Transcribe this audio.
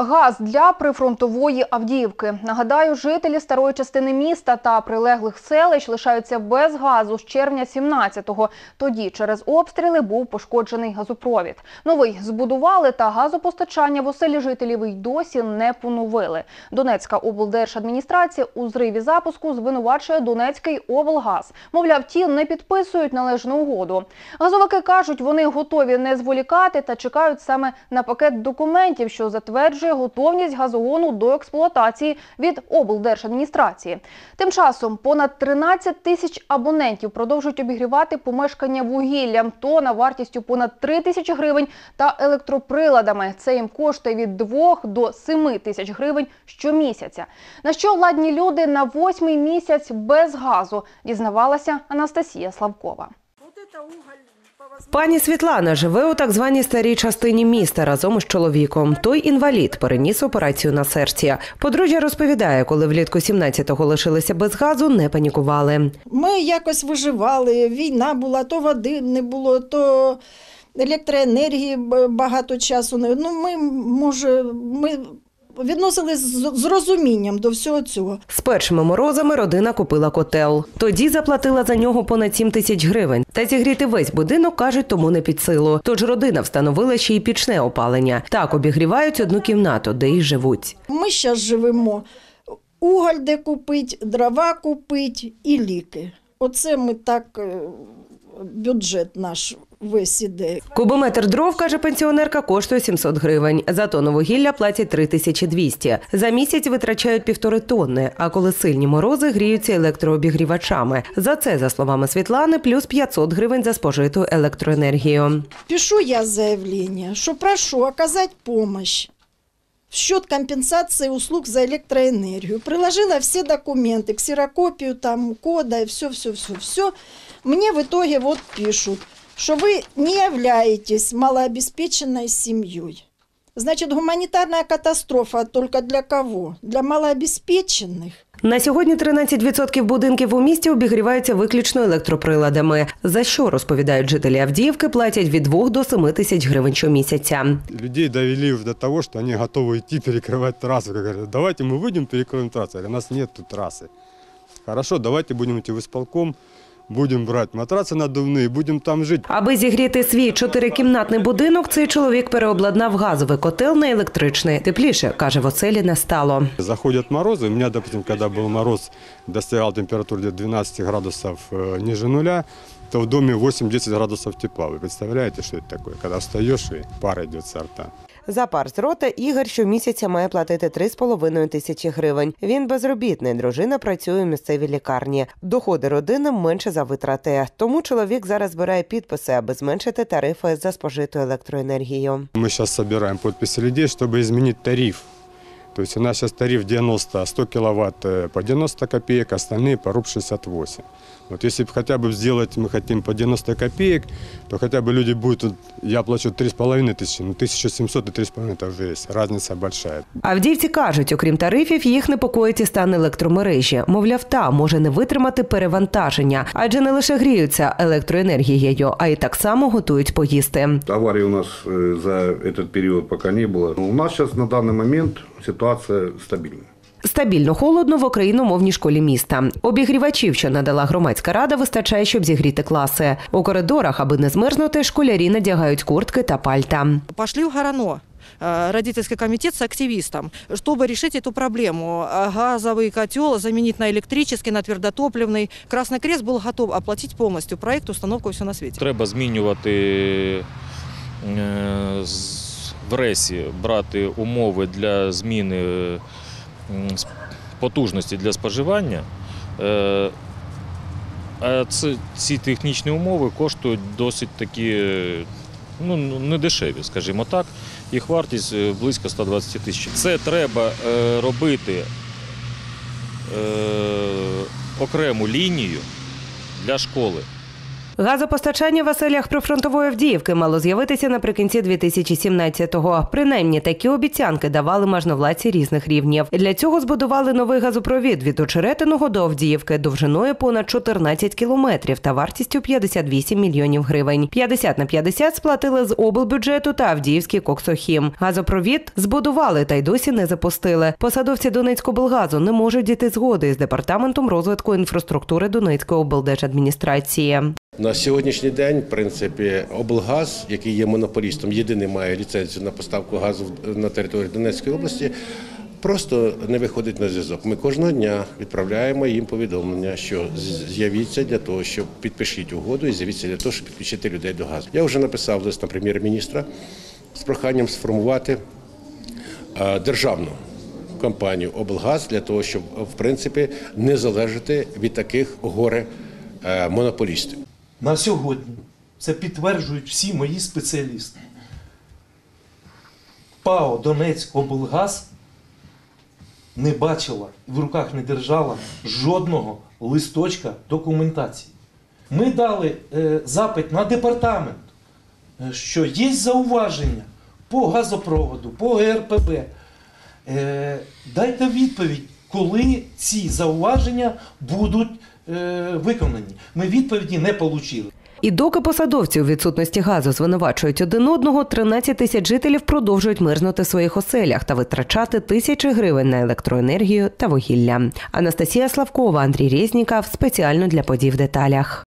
Газ для прифронтової Авдіївки. Нагадаю, жителі старої частини міста та прилеглих селищ лишаються без газу з червня 17-го. Тоді через обстріли був пошкоджений газопровід. Новий збудували, та газопостачання в оселі жителів й досі не поновили. Донецька облдержадміністрація у зриві запуску звинувачує Донецький облгаз. Мовляв, ті не підписують належну угоду. Газовики кажуть, вони готові не зволікати та чекають саме на пакет документів, що затверджує готовність газогону до експлуатації від облдержадміністрації. Тим часом понад 13 тисяч абонентів продовжують обігрівати помешкання вугіллям, то на вартістю понад 3 тисячі гривень та електроприладами. Це їм коштує від 2 до 7 тисяч гривень щомісяця. На що ладні люди на восьмий місяць без газу, дізнавалася Анастасія Славкова. Пані Світлана живе у так званій старій частині міста разом із чоловіком. Той інвалід переніс операцію на серці. Подружжя розповідає, коли влітку 17-го лишилися без газу, не панікували. Ми якось виживали, війна була, то води не було, то електроенергії багато часу. Ну, ми, може, ми відносились з розумінням до всього цього. З першими морозами родина купила котел. Тоді заплатила за нього понад 7 тисяч гривень. Та зігріти весь будинок, кажуть, тому не під силу. Тож родина встановила ще й пічне опалення. Так обігрівають одну кімнату, де й живуть. Ми зараз живемо. Уголь де купить, дрова купить і ліки. Оце ми так, е, бюджет наш весь іде. Кубометр дров, каже пенсіонерка, коштує 700 гривень. За тонну вугілля платять 3200. За місяць витрачають півтори тонни, а коли сильні морози, гріються електрообігрівачами. За це, за словами Світлани, плюс 500 гривень за спожиту електроенергію. Пишу я заявление, что прошу оказать помощь в счет компенсации услуг за электроэнергию. Приложила все документы, ксерокопию, там, кода, все-все-все-все. Мне в итоге вот пишут, что вы не являетесь малообеспеченной семьей. Значит, гуманитарная катастрофа только для кого? Для малообеспеченных. На сьогодні 13% будинків у місті обігріваються виключно електроприладами. За що розповідають жителі Авдіївки, платять від 2 до 7 тисяч гривень щомісяця. Людей довели уже до того, что они готовы идти перекрывать трассу. Как Говорят, давайте мы выйдем, перекроем трассу. Я говорю, у нас нет тут трассы. Хорошо, давайте будем идти в исполком, будем брать матрацы надувные, будем там жить. Аби зігріти свій чотирикімнатний будинок, цей чоловік переобладнав газовий котел на електричний. Тепліше, каже, в оселі не стало. Заходят морозы. У меня, допустим, когда был мороз, достигал температуры где-то 12 градусов э, ниже нуля, то в доме 8-10 градусов тепла. Вы представляете, что это такое? Когда встаешь и пар идет со рта. За пар з рота Ігор щомісяця має платити 3,5 тисячі гривень. Він безробітний, дружина працює в місцевій лікарні. Доходи родини менше за витрати. Тому чоловік зараз збирає підписи, аби зменшити тарифи за спожиту електроенергію. Ми сейчас збираємо підписи людей, щоб змінити тариф. То есть у нас сейчас тариф 90, 100 киловатт э, по 90 копеек, остальные по руб 68. Вот если бы хотя бы сделать, мы хотим по 90 копеек, то хотя бы люди будут, вот я плачу 3,5 тысячи, ну 1700 и 3,5 это уже есть, разница большая. Авдіївці кажуть, окрім тарифів, їх непокоїть і стан електромережі. Мовляв, та може не витримати перевантаження, адже не лише гріються електроенергією, а й так само готують поїсти. Аварий у нас э, за этот период пока не было. У нас сейчас на данный момент ситуация стабильная. Стабільно холодно в україномовній школі міста. Обігрівачів, що надала громадська рада, вистачає, щоб зігріти класи. У коридорах, аби не змерзнути, школярі надягають куртки та пальта. пошли в Горано э, родительский комитет с активистом, чтобы решить эту проблему. Э, Газовый котел заменить на электрический, на твердотопливный. Красный Крест был готов оплатить полностью проект, установку и все на свете. Треба змінювати е, з- в РЕСі, брати умови для зміни е, потужності для споживання. Е, А ці технічні умови коштують досить такі е, ну, не дешеві, скажімо так. Їх вартість близько 120 тисяч. Це треба робити окрему лінію для школи. Газопостачання в оселях прифронтової Авдіївки мало з'явитися наприкінці 2017-го. Принаймні такі обіцянки давали можновладці різних рівнів. Для цього збудували новий газопровід від Очеретиного до Авдіївки довжиною понад 14 кілометрів та вартістю 58 мільйонів гривень. 50 на 50 сплатили з облбюджету та Авдіївський коксохім. Газопровід збудували та й досі не запустили. Посадовці Донецькоблгазу не можуть дійти згоди з департаментом розвитку інфраструктури Донецької облдержадміністрації. На сьогоднішній день, в принципі, облгаз, який є монополістом, єдиний має ліцензію на поставку газу на території Донецької області. Просто не виходить на зв'язок. Ми кожного дня відправляємо їм повідомлення, що з'явіться для того, щоб підпишіть угоду і з'явіться для того, щоб підключити людей до газу. Я вже написав лист на прем'єр-міністра з проханням сформувати державну компанію облгаз для того, щоб в принципі не залежати від таких горе е, монополістів. На сьогодні це підтверджують всі мої спеціалісти. ПАО Донецькоблгаз не бачила і в руках не держала жодного листочка документації. Ми дали е, запит на департамент, е, що є зауваження по газопроводу, по ГРПБ. Е, дайте відповідь, коли ці зауваження будуть виконані. Ми відповіді не отримали. І доки посадовці у відсутності газу звинувачують один одного, 13 тисяч жителів продовжують мерзнути в своїх оселях та витрачати тисячі гривень на електроенергію та вугілля. Анастасія Славкова, Андрій Резніков спеціально для подій в деталях.